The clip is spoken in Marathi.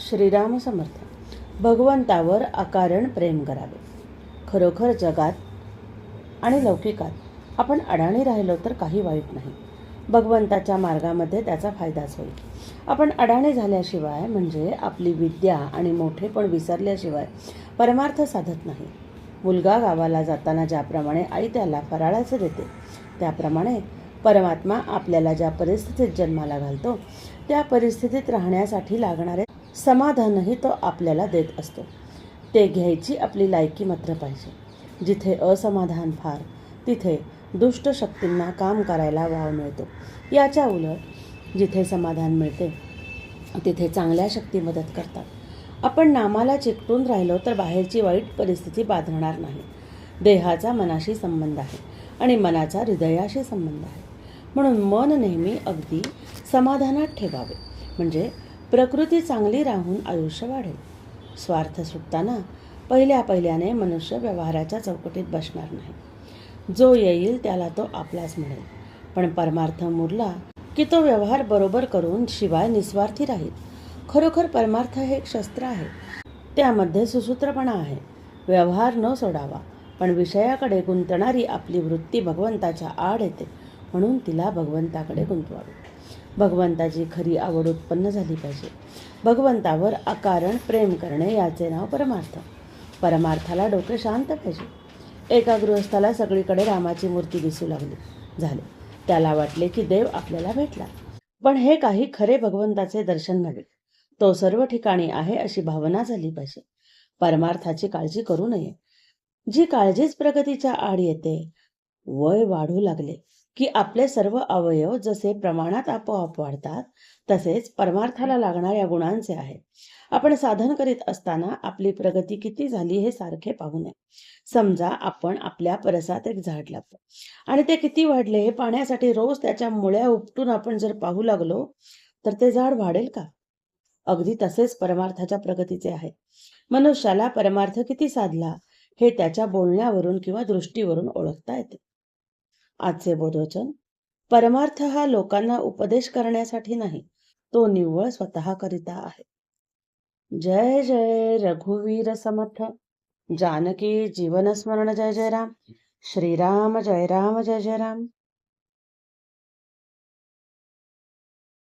श्रीराम समर्थ भगवंतावर अकारण प्रेम करावे. खरोखर जगात आणि लौकिकात आपण अडाणी राहिलो तर काही वाईट नाही. भगवंताच्या मार्गामध्ये त्याचा फायदाच होईल. आपण अडाणी झाल्याशिवाय म्हणजे आपली विद्या आणि मोठेपण विसरल्याशिवाय परमार्थ साधत नाही. मुलगा गावाला जाताना ज्याप्रमाणे आई त्याला फराळाचं देते त्याप्रमाणे परमात्मा आपल्याला ज्या परिस्थितीत जन्माला घालतो त्या परिस्थितीत राहण्यासाठी लागणारे समाधानही तो आपल्याला देत असतो. ते घ्यायची आपली लायकी मात्र पाहिजे. जिथे असमाधान फार तिथे दुष्ट शक्तींना काम करायला वाव मिळतो. याच्या उलट जिथे समाधान मिळते तिथे चांगल्या शक्ती मदत करतात. आपण नामाला चिकटून राहिलो तर बाहेरची वाईट परिस्थिती बाधणार नाही. देहाचा मनाशी संबंध आहे आणि मनाचा हृदयाशी संबंध आहे. म्हणून मन नेहमी अगदी समाधानात ठेवावे. म्हणजे प्रकृती चांगली राहून आयुष्य वाढेल. स्वार्थ सुटताना पहिल्या पहिल्याने मनुष्य व्यवहाराच्या चौकटीत बसणार नाही. जो येईल त्याला तो आपलाच मिळेल पण परमार्थ मुरला की तो व्यवहार बरोबर करून शिवाय निस्वार्थी राहील. खरोखर परमार्थ हे एक शस्त्र आहे. त्यामध्ये सुसूत्रपणा आहे. व्यवहार न सोडावा पण विषयाकडे गुंतणारी आपली वृत्ती भगवंताच्या आड येते. म्हणून तिला भगवंताकडे गुंतवावे. भगवंताची खरी आवड उत्पन्न झाली पाहिजे. भगवंतावर अकारण प्रेम करणे याचे नाव परमार्थ. परमार्थाला डोके शांत पाहिजे. एका गृहस्थाला सगळीकडे रामाची मूर्ती दिसू लागली. झाले. त्याला वाटले की देव आपल्याला भेटला. पण हे काही खरे भगवंताचे दर्शन नव्हे तो सर्व ठिकाणी आहे अशी भावना झाली पाहिजे. परमार्थाची काळजी करू नये. जी काळजीच प्रगतीच्या आड येते वय वाढू लागले. की आपले सर्व अवयव जसे प्रमाणात आपोआप वाढतात तसेच परमार्थाला लागणाऱ्या गुणांचे आहे आपण साधन करीत असताना आपली प्रगती किती झाली हे सारखे पाहू नये. समजा आपण आपल्या परसात एक झाड लावतो. आणि ते किती वाढले हे पाहण्यासाठी रोज त्याच्या मुळ्या उपटून आपण जर पाहू लागलो तर ते झाड वाढेल का? अगदी तसेच परमार्थाच्या प्रगतीचे आहे. मनुष्याला परमार्थ किती साधला हे त्याच्या बोलण्यावरून किंवा दृष्टीवरून ओळखता येते. आजचे बोधवचन. परमार्थ हा लोकांना उपदेश करण्यासाठी नाही तो निव्वळ स्वतःकरिता आहे. जय जय रघुवीर समर्थ. जानकी जीवनस्मरण जय जय राम. श्रीराम जय राम जय जय राम.